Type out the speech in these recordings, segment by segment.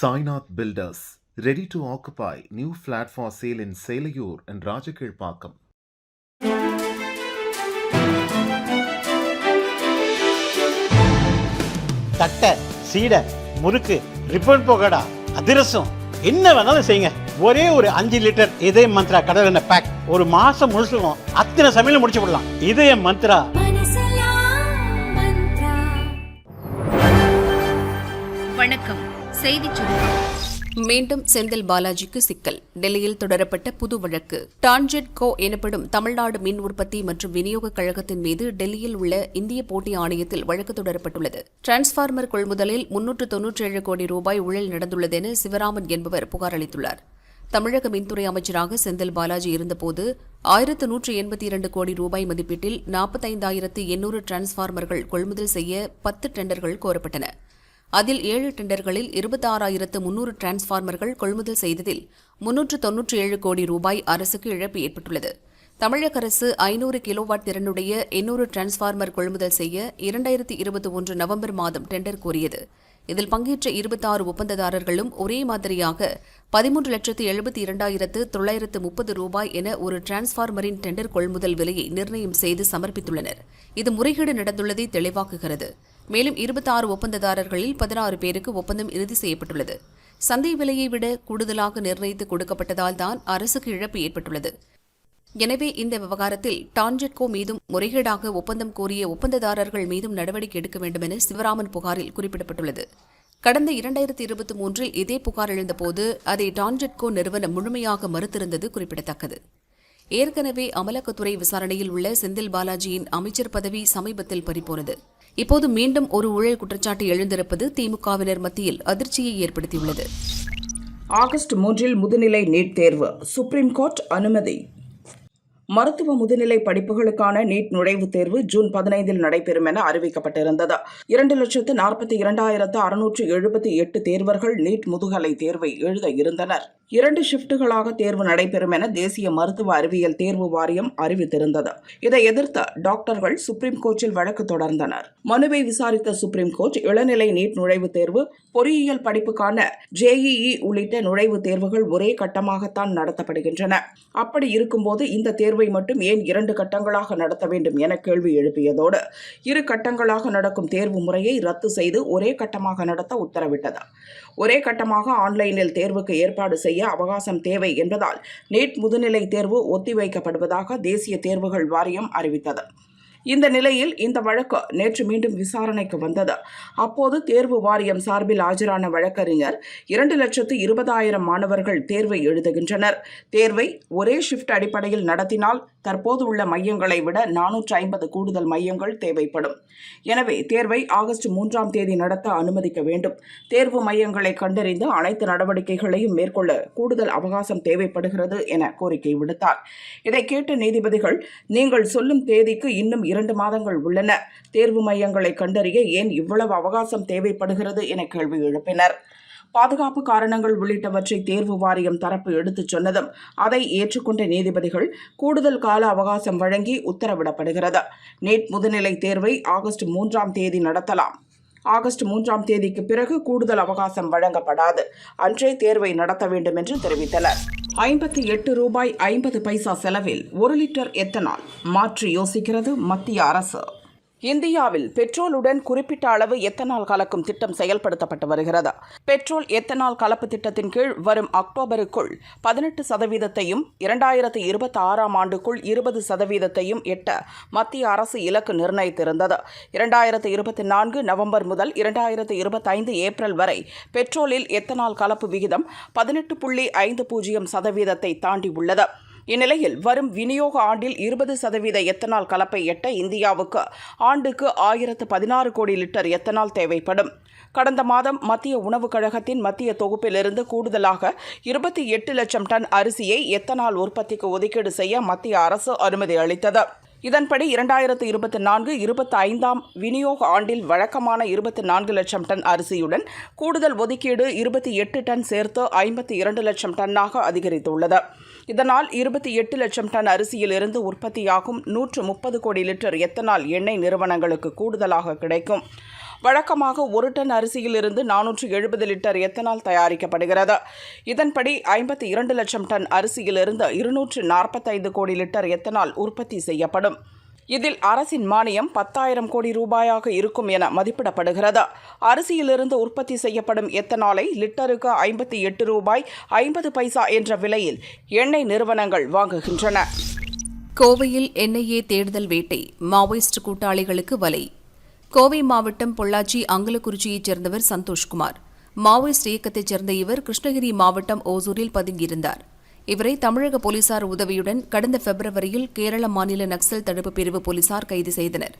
Sainath Builders, ready to occupy new flat for sale in Selayur and Rajakilpakkam. தட்டை சீடை முறுக்கு ribbon போகடா அதிரசம் என்ன வேணாலும் செய்யுங்க. ஒரே ஒரு அஞ்சு லிட்டர் இதய மந்த்ரா கடல் எண்ணெய் பேக் ஒரு மாசம் முழுசுக்கும் அத்தனை சமையலும் முடிச்சு விடலாம். இதய மந்த்ரா. வணக்கம். செய்திச் சுருக்கம். மீண்டும் செந்தில் பாலாஜிக்கு சிக்கல். டெல்லியில் தொடரப்பட்ட புது வழக்கு. டான்ஜெட் கோ எனப்படும் தமிழ்நாடு மின் உற்பத்தி மற்றும் விநியோக கழகத்தின் மீது டெல்லியில் உள்ள இந்திய போட்டி ஆணையத்தில் வழக்கு தொடரப்பட்டுள்ளது. டிரான்ஸ்பார்மர் கொள்முதலில் முன்னூற்று தொன்னூற்றேழு கோடி ரூபாய் ஊழல் நடந்துள்ளது என சிவராமன் என்பவர் புகார் அளித்துள்ளார். தமிழக மின்துறை அமைச்சராக செந்தில் பாலாஜி இருந்தபோது ஆயிரத்து நூற்று எண்பத்தி இரண்டு கோடி ரூபாய் மதிப்பீட்டில் நாற்பத்தைந்தாயிரத்து எண்ணூறு டிரான்ஸ்பார்மர்கள் கொள்முதல் செய்ய பத்து டெண்டர்கள் கோரப்பட்டன. அதில் ஏழு டெண்டர்களில் இருபத்தாறாயிரத்து முன்னூறு டிரான்ஸ்ஃபார்மர்கள் கொள்முதல் செய்ததில் முன்னூற்று தொன்னூற்றி ஏழு கோடி ரூபாய் அரசுக்கு இழப்பு ஏற்பட்டுள்ளது. தமிழக அரசு ஐநூறு கிலோவாட் திறனுடைய எண்ணூறு டிரான்ஸ்ஃபார்மர் கொள்முதல் செய்ய இரண்டாயிரத்தி இருபத்தி ஒன்று நவம்பர் மாதம் டெண்டர் கோரியது. இதில் பங்கேற்ற இருபத்தாறு ஒப்பந்ததாரர்களும் ஒரே மாதிரியாக பதிமூன்று லட்சத்து எழுபத்தி இரண்டாயிரத்து தொள்ளாயிரத்து முப்பது ரூபாய் என ஒரு டிரான்ஸ்ஃபார்மரின் டெண்டர் கொள்முதல் விலையை நிர்ணயம் செய்து சமர்ப்பித்துள்ளனர். இது முறைகேடு நடந்துள்ளதை தெளிவாக்குகிறது. மேலும் இருபத்தாறு ஒப்பந்ததாரர்களில் பதினாறு பேருக்கு ஒப்பந்தம் இறுதி செய்யப்பட்டுள்ளது. சந்தை விலையை விட கூடுதலாக நிர்ணயித்து கொடுக்கப்பட்டதால் தான் அரசுக்கு இழப்பு ஏற்பட்டுள்ளது. எனவே இந்த விவகாரத்தில் டான்ஜெட்கோ மீதும் முறைகேடாக ஒப்பந்தம் கோரிய ஒப்பந்ததாரர்கள் மீதும் நடவடிக்கை எடுக்க வேண்டும் என சிவராமன் புகாரில் குறிப்பிடப்பட்டுள்ளது. கடந்த இரண்டாயிரத்தி இருபத்தி மூன்றில் இதே புகார் எழுந்தபோது அதை டான்ஜெட்கோ நிறுவனம் முழுமையாக மறுத்திருந்தது குறிப்பிடத்தக்கது. ஏற்கனவே அமலாக்கத்துறை விசாரணையில் உள்ள செந்தில் பாலாஜியின் அமைச்சர் பதவி சமீபத்தில் பறிபோனது. இப்போது மீண்டும் ஒரு ஊழல் குற்றச்சாட்டு எழுந்திருப்பது திமுகவினர் மத்தியில் அதிர்ச்சியை ஏற்படுத்தியுள்ளது. ஆகஸ்ட் மூன்றில் முதுநிலை நீட் தேர்வு சுப்ரீம் கோர்ட் அனுமதி. மருத்துவ முதுநிலை படிப்புகளுக்கான நீட் நுழைவுத் தேர்வு ஜூன் பதினைந்தில் நடைபெறும் என அறிவிக்கப்பட்டிருந்தது. இரண்டு லட்சத்து நாற்பத்தி இரண்டாயிரத்து அறுநூற்று எழுபத்தி எட்டு தேர்வர்கள் நீட் முதுகலை தேர்வை எழுத இருந்தனர். இரண்டு ஷிப்டுகளாக தேர்வு நடைபெறும் என தேசிய மருத்துவ அறிவியல் தேர்வு வாரியம் அறிவித்திருந்தது. இதை எதிர்த்த டாக்டர்கள் சுப்ரீம் கோர்ட்டில் வழக்கு தொடர்ந்தனர். மனுவை விசாரித்த சுப்ரீம் கோர்ட் இளநிலை நீட் நுழைவுத் தேர்வு பொறியியல் படிப்புக்கான ஜேஇஇ உள்ளிட்ட நுழைவுத் தேர்வுகள் ஒரே கட்டமாகத்தான் நடத்தப்படுகின்றன. அப்படி இருக்கும்போது இந்த தேர்வை மட்டும் ஏன் இரண்டு கட்டங்களாக நடத்த வேண்டும் என கேள்வி எழுப்பியதோடு இரு கட்டங்களாக நடக்கும் தேர்வு முறையை ரத்து செய்து ஒரே கட்டமாக நடத்த உத்தரவிட்டது. ஒரே கட்டமாக ஆன்லைனில் தேர்வுக்கு ஏற்பாடு செய்ய அவகாசம் தேவை என்பதால் நீட் முதுநிலை தேர்வு ஒத்திவைக்கப்படுவதாக தேசிய தேர்வுகள் வாரியம் அறிவித்தது. இந்த நிலையில் இந்த வழக்கு நேற்று மீண்டும் விசாரணைக்கு வந்தது. அப்போது தேர்வு வாரியம் சார்பில் ஆஜரான வழக்கறிஞர் இரண்டு லட்சத்து இருபதாயிரம் மாணவர்கள் தேர்வை எழுதுகின்றனர். தேர்வை ஒரே ஷிஃப்ட் அடிப்படையில் நடத்தினால் தற்போது உள்ள மையங்களை விட நானூற்று ஐம்பது கூடுதல் மையங்கள் தேவைப்படும். எனவே தேர்வை ஆகஸ்ட் மூன்றாம் தேதி நடத்த அனுமதிக்க வேண்டும். தேர்வு மையங்களை கண்டறிந்து அனைத்து நடவடிக்கைகளையும் மேற்கொள்ள கூடுதல் அவகாசம் தேவைப்படுகிறது என கோரிக்கை விடுத்தார். இதை கேட்ட நீதிபதிகள் நீங்கள் சொல்லும் தேதிக்கு இன்னும் இரண்டு மாதங்கள் உள்ளன. தேர்வு மையங்களை கண்டறிய ஏன் இவ்வளவு அவகாசம் தேவைப்படுகிறது என கேள்வி எழுப்பினர். பாதுகாப்பு காரணங்கள் உள்ளிட்டவற்றை தேர்வு வாரியம் தரப்பு எடுத்துச் சொன்னதும் அதை ஏற்றுக்கொண்ட நீதிபதிகள் கூடுதல் கால அவகாசம் வழங்கி உத்தரவிடப்படுகிறது. நீட் முதுநிலை தேர்வை ஆகஸ்ட் மூன்றாம் தேதி நடத்தலாம். ஆகஸ்ட் மூன்றாம் தேதிக்கு பிறகு கூடுதல் அவகாசம் வழங்கப்படாது. அன்றே தேர்வை நடத்த வேண்டும் என்று தெரிவித்தனர். ஐம்பத்தி எட்டு ரூபாய் ஐம்பது பைசா செலவில் ஒரு லிட்டர் எத்தனால்? மாற்றி யோசிக்கிறது மத்திய அரசு. இந்தியாவில் பெட்ரோலுடன் குறிப்பிட்ட அளவு எத்தனால் கலக்கும் திட்டம் செயல்படுத்தப்பட்டு வருகிறது. பெட்ரோல் எத்தனால் கலப்பு திட்டத்தின் கீழ் வரும் அக்டோபருக்குள் பதினெட்டு சதவீதத்தையும் இரண்டாயிரத்து இருபத்தி ஆறாம் ஆண்டுக்குள் இருபது சதவீதத்தையும் எட்ட மத்திய அரசு இலக்கு நிர்ணயித்திருந்தது. இரண்டாயிரத்து இருபத்தி நான்கு நவம்பர் முதல் இரண்டாயிரத்து இருபத்தைந்து ஏப்ரல் வரை பெட்ரோலில் எத்தனால் கலப்பு விகிதம் பதினெட்டு புள்ளி ஐந்து பூஜ்ஜியம் சதவீதத்தை தாண்டி உள்ளது இந்நிலையில் வரும் விநியோக ஆண்டில் இருபது சதவீத எத்தனால் கலப்பை எட்ட இந்தியாவுக்கு ஆண்டுக்கு ஆயிரத்து பதினாறு கோடி லிட்டர் எத்தனால் தேவைப்படும். கடந்த மாதம் மத்திய உணவுக் கழகத்தின் மத்திய தொகுப்பிலிருந்து கூடுதலாக இருபத்தி எட்டு லட்சம் டன் அரிசியை எத்தனால் உற்பத்திக்கு ஒதுக்கீடு செய்ய மத்திய அரசு அனுமதி அளித்தது. இதன்படி இரண்டாயிரத்து இருபத்தி நான்கு இருபத்தி ஐந்தாம் விநியோக ஆண்டில் வழக்கமான இருபத்தி நான்கு லட்சம் டன் அரிசியுடன் கூடுதல் ஒதுக்கீடு இருபத்தி எட்டு டன் சேர்த்து ஐம்பத்தி இரண்டு லட்சம் டன்னாக அதிகரித்துள்ளது. இதனால் இருபத்தி எட்டு லட்சம் டன் அரிசியிலிருந்து உற்பத்தியாகும் நூற்று முப்பது கோடி லிட்டர் எத்தனால் எண்ணெய் நிறுவனங்களுக்கு கூடுதலாக கிடைக்கும். வழக்கமாக ஒரு டன் அரிசியிலிருந்து நானூற்று எழுபது லிட்டர் எத்தனால் தயாரிக்கப்படுகிறது. இதன்படி ஐம்பத்தி இரண்டு லட்சம் டன் அரிசியிலிருந்து இருநூற்று நாற்பத்தைந்து கோடி லிட்டர் எத்தனால் உற்பத்தி செய்யப்படும். இதில் அரசின் மானியம் பத்தாயிரம் கோடி ரூபாயாக இருக்கும் என மதிப்பிடப்படுகிறது. அரிசியிலிருந்து உற்பத்தி செய்யப்படும் எத்தனாலை லிட்டருக்கு ஐம்பத்தி எட்டு ரூபாய் ஐம்பது பைசா என்ற விலையில் எண்ணெய் நிறுவனங்கள் வாங்குகின்றன. கோவையில் என்ஐஏ தேடுதல் வேட்டை மாவோயிஸ்ட் கூட்டாளிகளுக்கு வலை. கோவை மாவட்டம் பொள்ளாச்சி அங்கலக்குறிச்சியைச் சேர்ந்தவர் சந்தோஷ்குமார். மாவோயிஸ்ட் இயக்கத்தைச் சேர்ந்த இவர் கிருஷ்ணகிரி மாவட்டம் ஓசூரில் பதுங்கியிருந்தார். இவரை தமிழக போலீசார் உதவியுடன் கடந்த பிப்ரவரியில் கேரள மாநில நக்சல் தடுப்பு பிரிவு போலீசார் கைது செய்தனர்.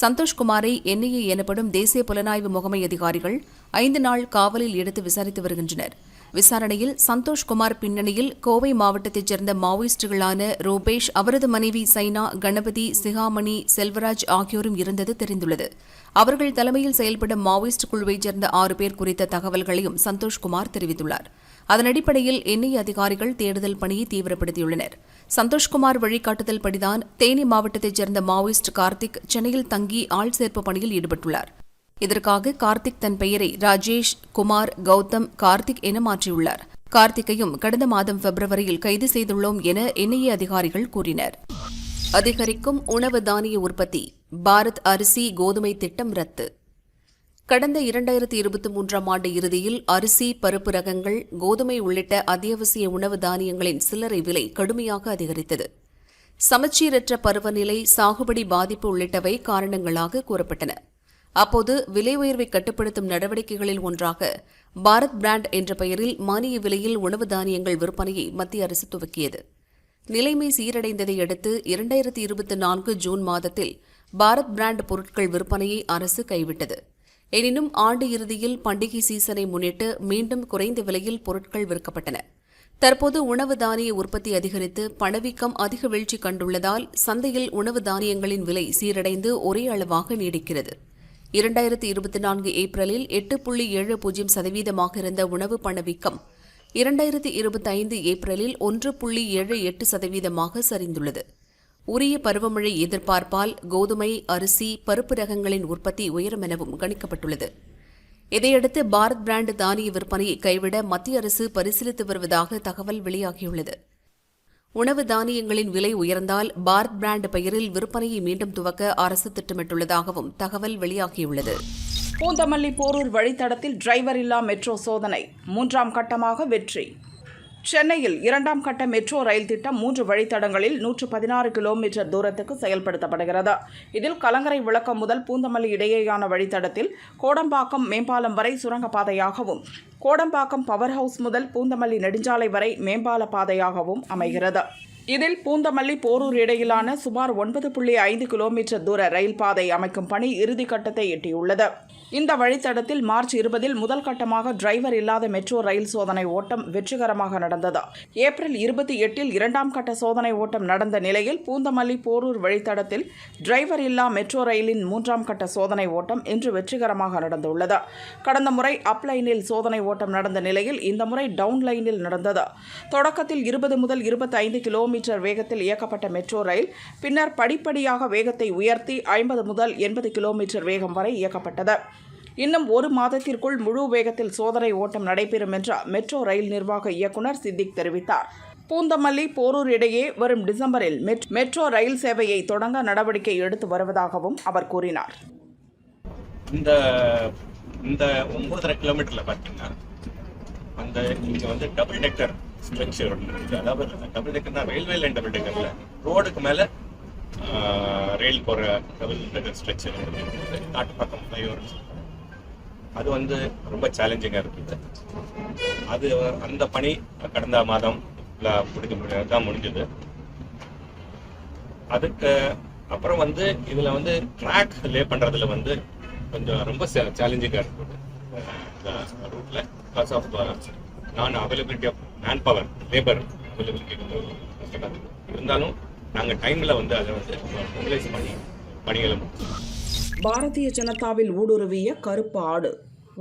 சந்தோஷ்குமாரை என்ஐஏ எனப்படும் தேசிய புலனாய்வு முகமை அதிகாரிகள் ஐந்து நாள் காவலில் எடுத்து விசாரித்து வருகின்றனர். விசாரணையில் சந்தோஷ்குமார் பின்னணியில் கோவை மாவட்டத்தைச் சேர்ந்த மாவோயிஸ்டுகளான ரூபேஷ் அவரது மனைவி சைனா கணபதி சிகாமணி செல்வராஜ் ஆகியோரும் இருந்தது தெரிந்துள்ளது. அவர்கள் தலைமையில் செயல்படும் மாவோயிஸ்ட் குழுவைச் சேர்ந்த ஆறு பேர் குறித்த தகவல்களையும் சந்தோஷ்குமார் தெரிவித்துள்ளார். அதன் அடிப்படையில் என்ஐஏ அதிகாரிகள் தேடுதல் பணியை தீவிரப்படுத்தியுள்ளனர். சந்தோஷ்குமார் வழிகாட்டுதல்படிதான் தேனி மாவட்டத்தைச் சேர்ந்த மாவோயிஸ்ட் கார்த்திக் சென்னையில் தங்கி ஆள் சேர்ப்பு பணியில் ஈடுபட்டுள்ளார். இதற்காக கார்த்திக் தன் பெயரை ராஜேஷ் குமார் கௌதம் கார்த்திக் என மாற்றியுள்ளார். கார்த்திக்கையும் கடந்த மாதம் பிப்ரவரியில் கைது செய்துள்ளோம் என என்ஐஏ அதிகாரிகள் கூறினர். அதிகரிக்கும் உணவு தானிய உற்பத்தி பாரத் அரிசி கோதுமை திட்டம் ரத்து. கடந்த இரண்டாயிரத்தி இருபத்தி மூன்றாம் ஆண்டு இறுதியில் அரிசி பருப்பு ரகங்கள் கோதுமை உள்ளிட்ட அத்தியாவசிய உணவு தானியங்களின் சில்லறை விலை கடுமையாக அதிகரித்தது. சமச்சீரற்ற பருவநிலை சாகுபடி பாதிப்பு உள்ளிட்டவை காரணங்களாக கூறப்பட்டன. அப்போது விலை உயர்வை கட்டுப்படுத்தும் நடவடிக்கைகளில் ஒன்றாக பாரத் பிராண்ட் என்ற பெயரில் மானிய விலையில் உணவு தானியங்கள் விற்பனையை மத்திய அரசு துவக்கியது. நிலைமை சீரடைந்ததை அடுத்து இரண்டாயிரத்தி இருபத்தி நான்கு ஜூன் மாதத்தில் பாரத் பிராண்ட் பொருட்கள் விற்பனையை அரசு கைவிட்டது. எனினும் ஆண்டு இறுதியில் பண்டிகை சீசனை முன்னிட்டு மீண்டும் குறைந்த விலையில் பொருட்கள் விற்கப்பட்டன. தற்போது உணவு தானிய உற்பத்தி அதிகரித்து பணவீக்கம் அதிக வீழ்ச்சி கண்டுள்ளதால் சந்தையில் உணவு தானியங்களின் விலை சீரடைந்து ஒரே அளவாக நீடிக்கிறது. இரண்டாயிரத்தி இருபத்தி நான்கு ஏப்ரலில் எட்டு புள்ளி ஏழு பூஜ்ஜியம் சதவீதமாக இருந்த உணவு பணவீக்கம் இரண்டாயிரத்தி இருபத்தி ஐந்து ஏப்ரலில் ஒன்று புள்ளி ஏழு எட்டு சதவீதமாக சரிந்துள்ளது. உரிய பருவமழை எதிர்பார்ப்பால் கோதுமை அரிசி பருப்பு ரகங்களின் உற்பத்தி உயரும் எனவும் கணிக்கப்பட்டுள்ளது. இதையடுத்து பாரத் பிராண்ட் தானிய விற்பனையை கைவிட மத்திய அரசு பரிசீலித்து வருவதாக தகவல் வெளியாகியுள்ளது. உணவு தானியங்களின் விலை உயர்ந்தால் பாரத் பிராண்ட் பெயரில் விற்பனையை மீண்டும் துவக்க அரசு திட்டமிட்டுள்ளதாகவும் தகவல் வெளியாகியுள்ளது. பூந்தமல்லி போரூர் வழித்தடத்தில் டிரைவர் இல்லா மெட்ரோ சோதனை மூன்றாம் கட்டமாக வெற்றி. சென்னையில் இரண்டாம் கட்ட மெட்ரோ ரயில் திட்டம் மூன்று வழித்தடங்களில் நூற்று பதினாறு கிலோமீட்டர் தூரத்துக்கு செயல்படுத்தப்படுகிறது. இதில் கலங்கரை விளக்கம் முதல் பூந்தமல்லி இடையேயான வழித்தடத்தில் கோடம்பாக்கம் மேம்பாலம் வரை சுரங்கப்பாதையாகவும் கோடம்பாக்கம் பவர் ஹவுஸ் முதல் பூந்தமல்லி நெடுஞ்சாலை வரை மேம்பால பாதையாகவும் அமைகிறது. இதில் பூந்தமல்லி போரூர் இடையிலான சுமார் ஒன்பது புள்ளி ஐந்து கிலோமீட்டர் தூர ரயில் பாதை அமைக்கும் பணி இறுதிக்கட்டத்தை எட்டியுள்ளது. இந்த வழித்தடத்தில் மார்ச் இருபதில் முதல் கட்டமாக டிரைவர் இல்லாத மெட்ரோ ரயில் சோதனை ஓட்டம் வெற்றிகரமாக நடந்தது. ஏப்ரல் இருபத்தி எட்டில் இரண்டாம் கட்ட சோதனை ஓட்டம் நடந்த நிலையில் பூந்தமல்லி போரூர் வழித்தடத்தில் டிரைவர் இல்லா மெட்ரோ ரயிலின் மூன்றாம் கட்ட சோதனை ஓட்டம் இன்று வெற்றிகரமாக நடந்துள்ளது. கடந்த முறை அப்லைனில் சோதனை ஓட்டம் நடந்த நிலையில் இந்த முறை டவுன் லைனில் நடந்தது. தொடக்கத்தில் இருபது முதல் இருபத்தைந்து கிலோமீட்டர் வேகத்தில் இயக்கப்பட்ட மெட்ரோ ரயில் பின்னர் படிப்படியாக வேகத்தை உயர்த்தி ஐம்பது முதல் எண்பது கிலோமீட்டர் வேகம் வரை இயக்கப்பட்டது. இன்னும் ஒரு மாதத்திற்குள் முழு வேகத்தில் சோதனை ஓட்டம் நடைபெறும் என்று மெட்ரோ ரயில் நிர்வாக இயக்குனர் சித்திக் தெரிவித்தார். பூந்தமல்லி போரூர் இடையே வரும் டிசம்பரில் மெட்- மெட்ரோ ரயில் சேவையை தொடங்க நடவடிக்கை எடுத்து வருவதாகவும் அவர் கூறினார். இந்த இந்த ஒன்பதரை கிலோமீட்டர்ல பாத்தீங்கன்னா அந்த இங்க வந்து டபுள் டெக்கர் ஸ்ட்ரக்சர் இருக்கு. அதாவது டபுள் டெக்கர்னா ரயில்வே லைன் டபுள் டெக்கர்ல ரோடுக்கு மேல ரயில் போற டபுள் டெக்கர் ஸ்ட்ரக்சர் காட்டு பக்கம் ஃப்ளைஓவர் அது வந்து ரொம்ப சேலஞ்சிங்காக இருக்குது அது அந்த பணி கடந்த மாதம் முடிஞ்சு தான் முடிஞ்சது. அதுக்கு அப்புறம் வந்து இதில் வந்து ட்ராக் லே பண்ணுறதுல வந்து கொஞ்சம் ரொம்ப சேலஞ்சிங்காக இருக்குது ரூட்ல because of non availability of man power labour availability கஷ்டமா இருந்தாலும் நாங்கள் டைமில் வந்து அதை வந்து மொபிலைஸ் பண்ணி பணிகளை முடிச்சோம் பாரதிய ஜனதாவில் ஊடுருவிய கருப்பு ஆடு.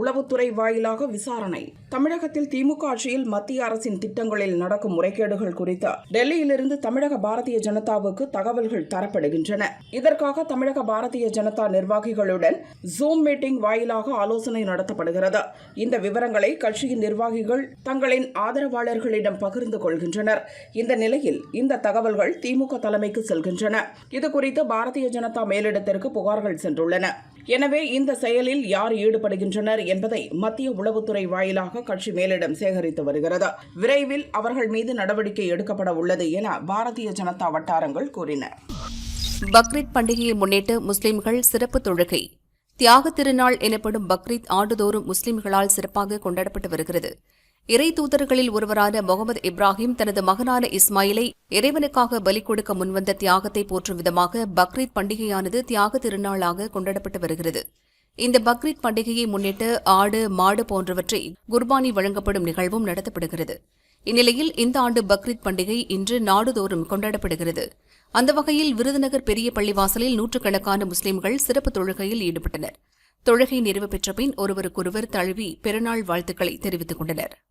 உளவுத்துறை வாயிலாக விசாரணை. தமிழகத்தில் திமுக ஆட்சியில் மத்திய அரசின் திட்டங்களில் நடக்கும் முறைகேடுகள் குறித்து டெல்லியிலிருந்து தமிழக பாரதிய ஜனதாவுக்கு தகவல்கள் தரப்படுகின்றன. இதற்காக தமிழக பாரதிய ஜனதா நிர்வாகிகளுடன் ஜூம் மீட்டிங் வாயிலாக ஆலோசனை நடத்தப்படுகிறது. இந்த விவரங்களை கட்சியின் நிர்வாகிகள் தங்களின் ஆதரவாளர்களிடம் பகிர்ந்து கொள்கின்றனர். இந்த நிலையில் இந்த தகவல்கள் திமுக தலைமைக்கு செல்கின்றன. இது குறித்து பாரதிய ஜனதா மேலிடத்திற்கு புகார்கள் சென்றுள்ளன. எனவே இந்த செயலில் யார் ஈடுபடுகின்றனர் என்பதை மத்திய உளவுத்துறை வாயிலாக கட்சி மேலிடம் சேகரித்து வருகிறது. விரைவில் அவர்கள் மீது நடவடிக்கை எடுக்கப்பட உள்ளது என பாரதிய ஜனதா வட்டாரங்கள் கூறின. பக்ரீத் பண்டிகையை முன்னிட்டு முஸ்லிம்கள் சிறப்பு தொழுகை. தியாக திருநாள் எனப்படும் பக்ரீத் ஆண்டுதோறும் முஸ்லிம்களால் சிறப்பாக கொண்டாடப்பட்டு வருகிறது. இறை தூதர்களில் ஒருவரான முகமது இப்ராஹிம் தனது மகனான இஸ்மாயிலை இறைவனுக்காக பலி கொடுக்க முன்வந்த தியாகத்தை போற்றும் விதமாக பக்ரீத் பண்டிகையானது தியாக திருநாளாக கொண்டாடப்பட்டு வருகிறது. இந்த பக்ரீத் பண்டிகையை முன்னிட்டு ஆடு மாடு போன்றவற்றை குர்பானி வழங்கப்படும் நிகழ்வும் நடத்தப்படுகிறது. இந்நிலையில் இந்த ஆண்டு பக்ரீத் பண்டிகை இன்று நாடுதோறும் கொண்டாடப்படுகிறது. அந்த வகையில் விருதுநகர் பெரிய பள்ளிவாசலில் நூற்றுக்கணக்கான முஸ்லிம்கள் சிறப்பு தொழுகையில் ஈடுபட்டனர். தொழுகை நிறைவு பெற்ற பின் ஒருவருக்கொருவர் தழுவி பெருநாள் வாழ்த்துக்களை தெரிவித்துக் கொண்டனர்.